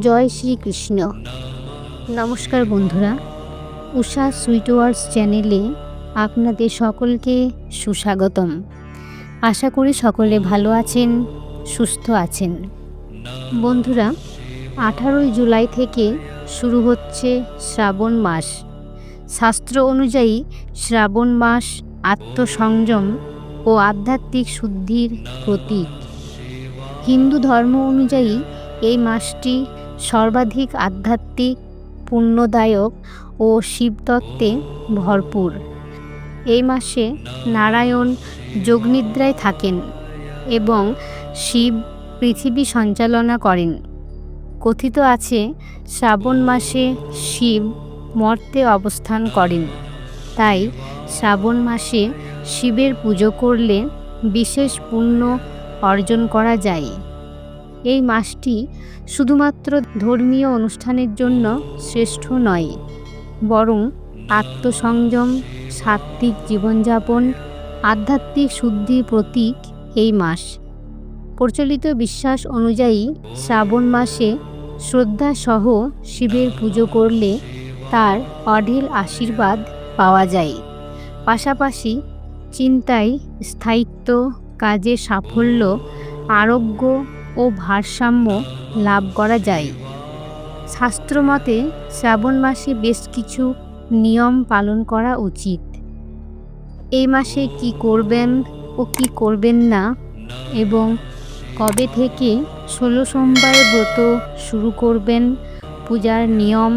জয় শ্রীকৃষ্ণ। নমস্কার বন্ধুরা, উষা সুইট ওয়ার্ডস চ্যানেলে আপনাদের সকলকে সুস্বাগতম। আশা করি সকলে ভালো আছেন, সুস্থ আছেন। বন্ধুরা, আঠারোই জুলাই থেকে শুরু হচ্ছে শ্রাবণ মাস। শাস্ত্র অনুযায়ী শ্রাবণ মাস আত্মসংযম ও আধ্যাত্মিক শুদ্ধির প্রতীক। হিন্দু ধর্ম অনুযায়ী এই মাসটি সর্বাধিক আধ্যাত্মিক, পুণ্যদায়ক ও শিবতত্ত্বে ভরপুর। এই মাসে নারায়ণ যোগনিদ্রায় থাকেন এবং শিব পৃথিবী সঞ্চালনা করেন। কথিত আছে, শ্রাবণ মাসে শিব মর্তে অবস্থান করেন। তাই শ্রাবণ মাসে শিবের পুজো করলে বিশেষ পুণ্য অর্জন করা যায়। এই মাসটি শুধুমাত্র ধর্মীয় অনুষ্ঠানের জন্য শ্রেষ্ঠ নয়, বরং আত্মসংযম, সাত্ত্বিক জীবনযাপন, আধ্যাত্মিক শুদ্ধির প্রতীক এই মাস। প্রচলিত বিশ্বাস অনুযায়ী শ্রাবণ মাসে শ্রদ্ধাসহ শিবের পুজো করলে তার অঢেল আশীর্বাদ পাওয়া যায়। পাশাপাশি চিন্তায় স্থায়িত্ব কাজে সাফল্য, আরোগ্য ও ভারসাম্য লাভ করা যায়। শাস্ত্রমতে শ্রাবণ মাসে বেশ কিছু নিয়ম পালন করা উচিত। এই মাসে কি করবেন ও কি করবেন না এবং কবে থেকে ষোলো সোমবার ব্রত শুরু করবেন, পূজার নিয়ম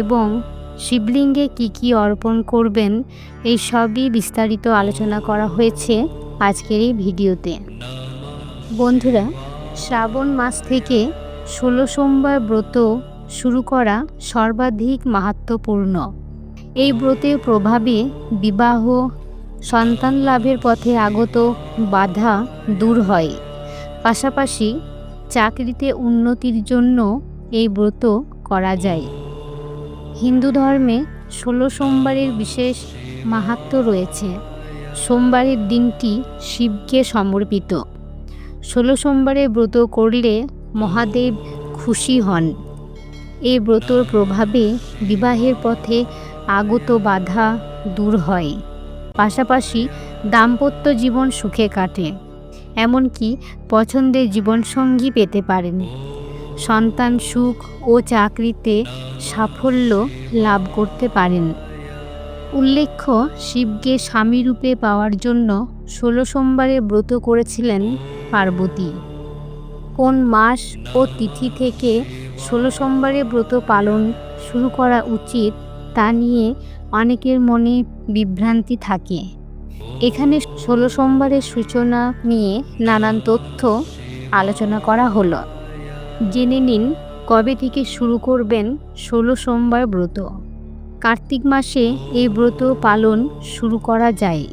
এবং শিবলিঙ্গে কি কি অর্পণ করবেন, এই সবই বিস্তারিত আলোচনা করা হয়েছে। আজকের এই ভিডিওতে। বন্ধুরা, শ্রাবণ মাস থেকে ষোলো সোমবার ব্রত শুরু করা সর্বাধিক মাহাত্মপূর্ণ এই ব্রতের প্রভাবে বিবাহ, সন্তান লাভের পথে আগত বাধা দূর হয়। পাশাপাশি চাকরিতে উন্নতির জন্য এই ব্রত করা যায়। হিন্দু ধর্মে ষোলো সোমবারের বিশেষ মাহাত্ম রয়েছে। সোমবারের দিনটি শিবকে সমর্পিত। ষোলো সোমবারে ব্রত করলে মহাদেব খুশি হন। এই ব্রতর প্রভাবে বিবাহের পথে আগত বাধা দূর হয়। পাশাপাশি দাম্পত্য জীবন সুখে কাটে, এমনকি পছন্দের জীবনসঙ্গী পেতে পারেন। সন্তান সুখ ও চাকরিতে সাফল্য লাভ করতে পারেন। উল্লেখ্য, শিবকে স্বামীরূপে পাওয়ার জন্য ষোলো সোমবারে ব্রত করেছিলেন পার্বতী। কোন মাস ও তিথি থেকে ষোলো সোমবারে ব্রত পালন শুরু করা উচিত তা নিয়ে অনেকের মনে বিভ্রান্তি থাকে। এখানে ষোলো সোমবারের সূচনা নিয়ে নানান তথ্য আলোচনা করা হলো। জেনে নিন, কবে থেকে শুরু করবেন ষোলো সোমবার ব্রত? কার্তিক মাসে এই ব্রত পালন শুরু করা যায়।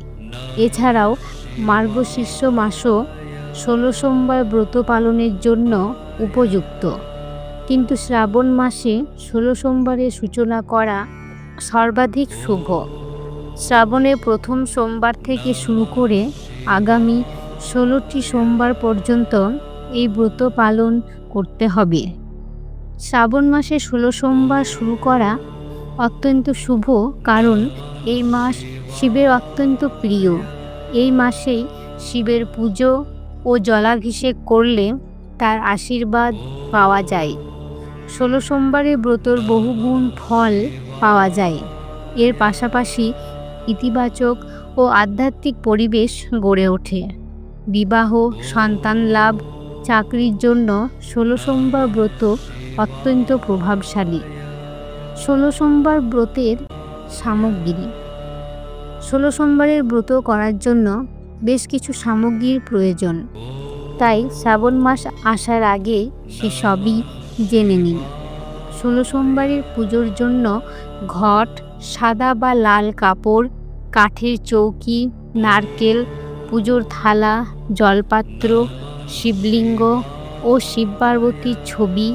এছাড়াও মার্গশীর্ষ মাসও ষোলো সোমবার ব্রত পালনের জন্য উপযুক্ত। কিন্তু শ্রাবণ মাসে ষোলো সোমবারের সূচনা করা সর্বাধিক শুভ। শ্রাবণের প্রথম সোমবার থেকে শুরু করে আগামী ষোলোটি সোমবার পর্যন্ত এই ব্রত পালন করতে হবে। শ্রাবণ মাসে ষোলো সোমবার শুরু করা অত্যন্ত শুভ কারণ এই মাস শিবের অত্যন্ত প্রিয়। এই মাসেই শিবের পুজো ও জলাভিষেক করলে তার আশীর্বাদ পাওয়া যায়। ষোলো সোমবারে ব্রতর বহুগুণ ফল পাওয়া যায়। এর পাশাপাশি ইতিবাচক ও আধ্যাত্মিক পরিবেশ গড়ে ওঠে। বিবাহ, সন্তান লাভ, চাকরির জন্য ষোলো সোমবার ব্রত অত্যন্ত প্রভাবশালী। ষোলো সোমবার ব্রতের সামগ্রী। ষোলো সোমবারের ব্রত করার জন্য বেশ কিছু সামগ্রীর প্রয়োজন। তাই শ্রাবণ মাস আসার আগে সে সবই জেনে নিন। ষোলো সোমবারের পুজোর জন্য ঘট, সাদা বা লাল কাপড়, কাঠের চৌকি, নারকেল, পুজোর থালা, জলপাত্র, শিবলিঙ্গ ও শিব পার্বতীর ছবি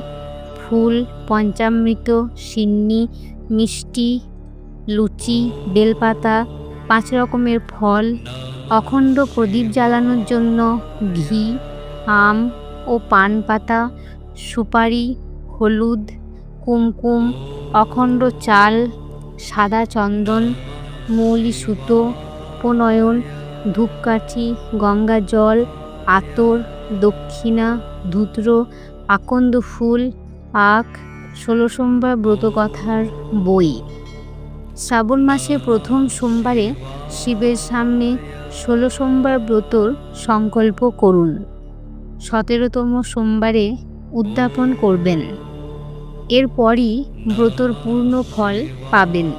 ফুল, পঞ্চামৃত, সিন্নি, মিষ্টি, লুচি, বেলপাতা, পাঁচ রকমের ফল, অখণ্ড প্রদীপ জ্বালানোর জন্য ঘি, আম ও পান পাতা সুপারি, হলুদ, কুমকুম, অখণ্ড চাল, সাদা চন্দন, মৌলি সুতো উপনয়ন ধূপকাঠি, গঙ্গা জল, আতর, দক্ষিণা, ধূত্র, আকন্দ ফুল আখ ষোলো সোমবার ব্রতকথার বই। শ্রাবণ মাসে প্রথম সোমবারে শিবের সামনে ষোলো সোমবার ব্রতর সংকল্প করুন। সতেরোতম সোমবারে উদ্যাপন করবেন। এরপরই ব্রতর পূর্ণ ফল পাবেন।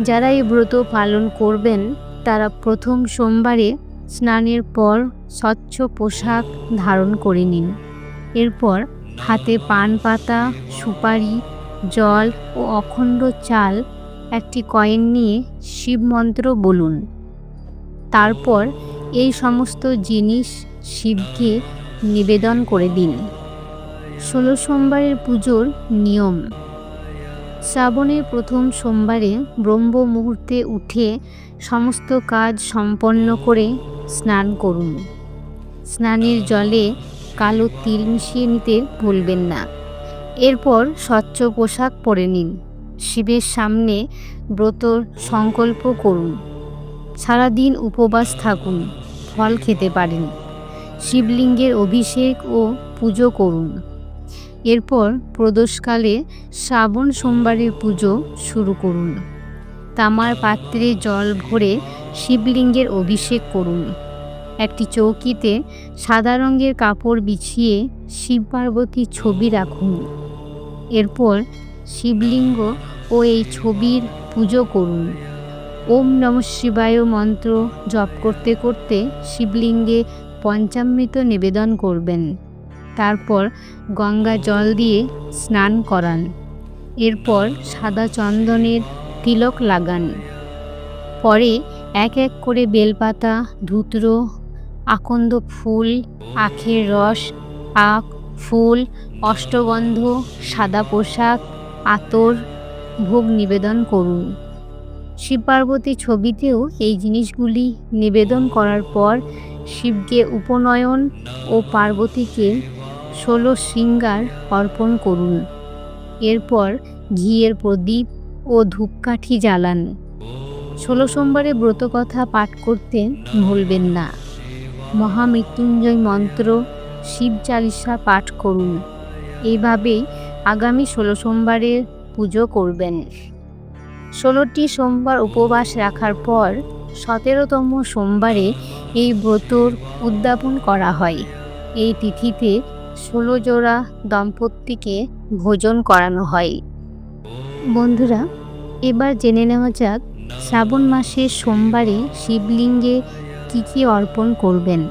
যারা এই ব্রত পালন করবেন, তারা প্রথম সোমবারে স্নানের পর স্বচ্ছ পোশাক ধারণ করে নিন। এরপর হাতে পান পাতা সুপারি, জল ও অখণ্ড চাল, একটি কয়েন নিয়ে শিব মন্ত্র বলুন। তারপর এই সমস্ত জিনিস শিবকে নিবেদন করে দিন। ষোলো সোমবারের পুজোর নিয়ম। শ্রাবণের প্রথম সোমবারে ব্রহ্ম মুহূর্তে উঠে সমস্ত কাজ সম্পন্ন করে স্নান করুন। স্নানের জলে কালো তিল মিশিয়ে নিতে ভুলবেন না। এরপর স্বচ্ছ পোশাক পরে নিন। শিবের সামনে ব্রতর সংকল্প করুন। সারাদিন উপবাস থাকুন, ফল খেতে পারেন। শিবলিঙ্গের অভিষেক ও পুজো করুন। এরপর প্রদোষকালে শ্রাবণ সোমবারের পুজো শুরু করুন। তামার পাত্রে জল ভরে শিবলিঙ্গের অভিষেক করুন। একটি চৌকিতে সাদা রঙের কাপড় বিছিয়ে শিব পার্বতীর ছবি রাখুন। এরপর শিবলিঙ্গ ও এই ছবির পুজো করুন। ওম নম শিবায় মন্ত্র জপ করতে করতে শিবলিঙ্গে পঞ্চামৃত নিবেদন করবেন। তারপর গঙ্গা জল দিয়ে স্নান করান। এরপর সাদা চন্দনের তিলক লাগান। পরে এক এক করে বেলপাতা, ধুত্র আকন্দ ফুল, আখের রস আখ ফুল, অষ্টগন্ধ, সাদা পোশাক, আতর, ভোগ নিবেদন করুন। শিব পার্বতী ছবিতেও এই জিনিসগুলি নিবেদন করার পর শিবকে উপনয়ন ও পার্বতীকে ষোলো শৃঙ্গার অর্পণ করুন। এরপর ঘিয়ের প্রদীপ ও ধূপকাঠি জ্বালান। ষোলো সোমবারে ব্রতকথা পাঠ করতে ভুলবেন না। মহামৃত্যুঞ্জয় মন্ত্র শিব চালিসা পাঠ করুন। এইভাবেই আগামী ষোলো সোমবারের পুজো করবেন। ষোলোটি সোমবার উপবাস রাখার পর সতেরোতম সোমবারে এই ব্রতর উদ্যাপন করা হয়। এই তিথিতে ষোলো জোড়া দম্পতিকে ভোজন করানো হয়। বন্ধুরা, এবার জেনে নেওয়া যাক শ্রাবণ মাসের সোমবারে শিবলিঙ্গে কী অর্পণ করবেন।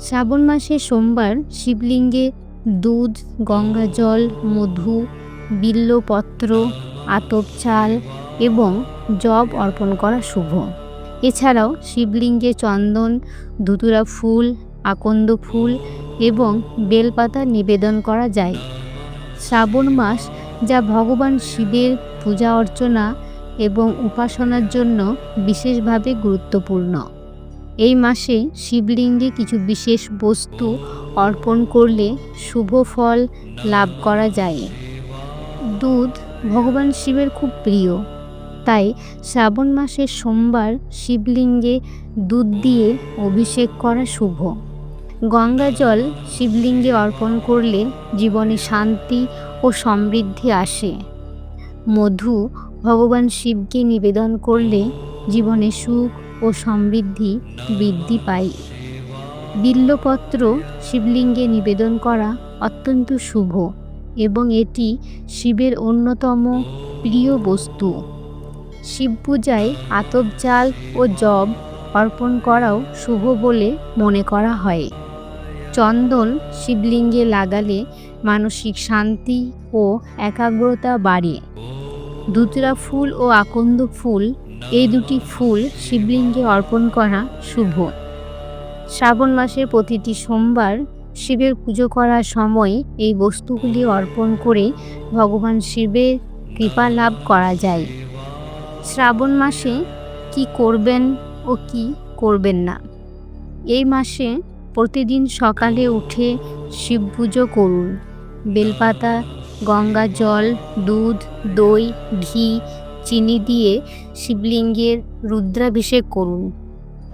শ্রাবণ মাসের সোমবার শিবলিঙ্গে দুধ, গঙ্গা জল, মধু, বিল্লপত্র, আতপ চাল এবং জব অর্পণ করা শুভ। এছাড়াও শিবলিঙ্গে চন্দন, ধুতুরা ফুল, আকন্দ ফুল এবং বেলপাতা নিবেদন করা যায়। শ্রাবণ মাস যা ভগবান শিবের পূজা অর্চনা এবং উপাসনার জন্য বিশেষভাবে গুরুত্বপূর্ণ। এই মাসে শিবলিঙ্গে কিছু বিশেষ বস্তু অর্পণ করলে শুভ ফল লাভ করা যায়। দুধ ভগবান শিবের খুব প্রিয়। তাই শ্রাবণ মাসের সোমবার শিবলিঙ্গে দুধ দিয়ে অভিষেক করা শুভ। গঙ্গা জল শিবলিঙ্গে অর্পণ করলে জীবনে শান্তি ও সমৃদ্ধি আসে। মধু ভগবান শিবকে নিবেদন করলে জীবনে সুখ ও সমৃদ্ধি বৃদ্ধি পায়। বিল্লপত্র শিবলিঙ্গে নিবেদন করা অত্যন্ত শুভ এবং এটি শিবের অন্যতম প্রিয় বস্তু। শিব পূজায় আতপ চাল ও জব অর্পণ করাও শুভ বলে মনে করা হয়। চন্দন শিবলিঙ্গে লাগালে মানসিক শান্তি ও একাগ্রতা বাড়ে। দুতরা ফুল ও আকন্দ ফুল এই দুটি ফুল শিবলিঙ্গে অর্পণ করা শুভ। শ্রাবণ মাসের প্রতিটি সোমবার শিবের পুজো করার সময় এই বস্তুগুলি অর্পণ করে ভগবান শিবের কৃপা লাভ করা যায়। শ্রাবণ মাসে কি করবেন ও কি করবেন না? এই মাসে প্রতিদিন সকালে উঠে শিব পুজো করুন। বেলপাতা, গঙ্গা জল, দুধ, দই, ঘি চিনি দিয়ে শিবলিঙ্গের রুদ্রাভিষেক করুন।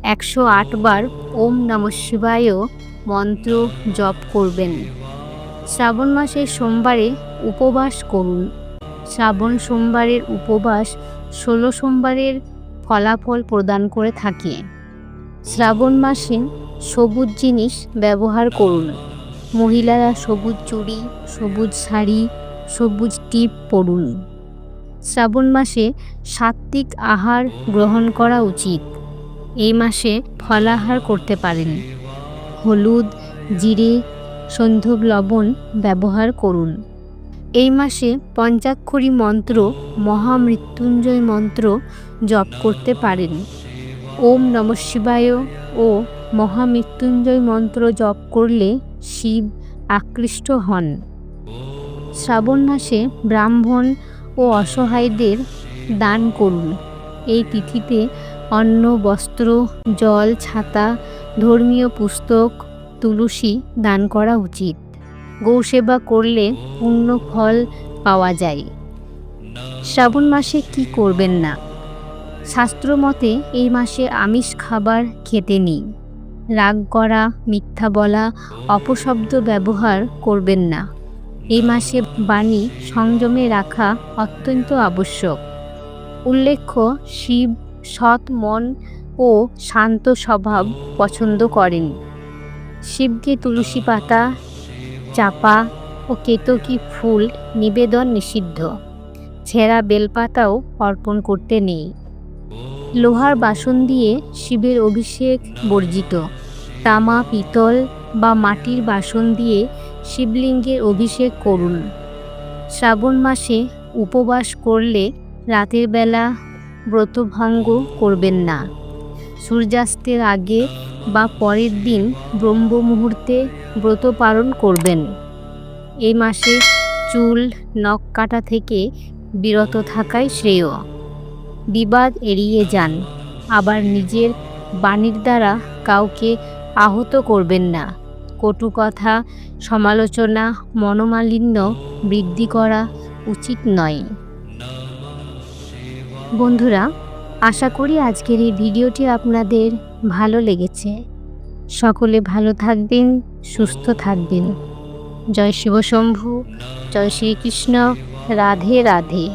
একশো আটবার ওম নম শিবায় মন্ত্র জপ করবেন। শ্রাবণ মাসের সোমবারে উপবাস করুন। শ্রাবণ সোমবারের উপবাস ষোলো সোমবারের ফলাফল প্রদান করে থাকে। শ্রাবণ মাসে সবুজ জিনিস ব্যবহার করুন। মহিলারা সবুজ চুড়ি, সবুজ শাড়ি, সবুজ টিপ পরুন। শ্রাবণ মাসে সাত্ত্বিক আহার গ্রহণ করা উচিত। এই মাসে ফলাহার করতে পারেন। হলুদ, জিরে, সন্ধব লবণ ব্যবহার করুন। এই মাসে পঞ্চাক্ষরী মন্ত্র, মহামৃত্যুঞ্জয় মন্ত্র জপ করতে পারেন। ওম নম শিবায় ও মহামৃত্যুঞ্জয় মন্ত্র জপ করলে শিব আকৃষ্ট হন। শ্রাবণ মাসে ব্রাহ্মণ ও অসহায়দের দান করুন। এই তিথিতে অন্ন, বস্ত্র, জল, ছাতা, ধর্মীয় পুস্তক, তুলসী দান করা উচিত। গৌসেবা করলে পূর্ণ ফল পাওয়া যায়। শ্রাবণ মাসে কি করবেন না? শাস্ত্র মতে এই মাসে আমিষ খাবার খেতে নেই। রাগ করা, মিথ্যা বলা, অপশব্দ ব্যবহার করবেন না। এই মাসে বাণী সংযমে রাখা অত্যন্ত আবশ্যক। উল্লেখ্য, শিব সৎ মন ও শান্ত স্বভাব পছন্দ করেন। শিবকে তুলসী পাতা, চাপা ও কেতকী ফুল নিবেদন নিষিদ্ধ। ছেঁড়া বেলপাতাও অর্পণ করতে নেই। লোহার বাসন দিয়ে শিবের অভিষেক বর্জিত। তামা, পিতল বা মাটির বাসন দিয়ে শিবলিঙ্গের অভিষেক করুন। শ্রাবণ মাসে উপবাস করলে রাতের বেলা ব্রতভঙ্গ করবেন না। সূর্যাস্তের আগে বা পরের দিন ব্রহ্ম মুহূর্তে ব্রত পালন করবেন। এই মাসে চুল, নখ কাটা থেকে বিরত থাকাই শ্রেয়। বিবাদ এড়িয়ে যান, আবার নিজের বাণীর দ্বারা কাউকে আহত করবেন না। কটু কথা, সমালোচনা, মনোমালিন্য বৃদ্ধি করা উচিত নয়। বন্ধুরা, আশা করি আজকের এই ভিডিওটি আপনাদের ভালো লেগেছে। সকলে ভালো থাকবেন, সুস্থ থাকবেন। জয় শিবশম্ভু, জয় শ্রীকৃষ্ণ, রাধে রাধে।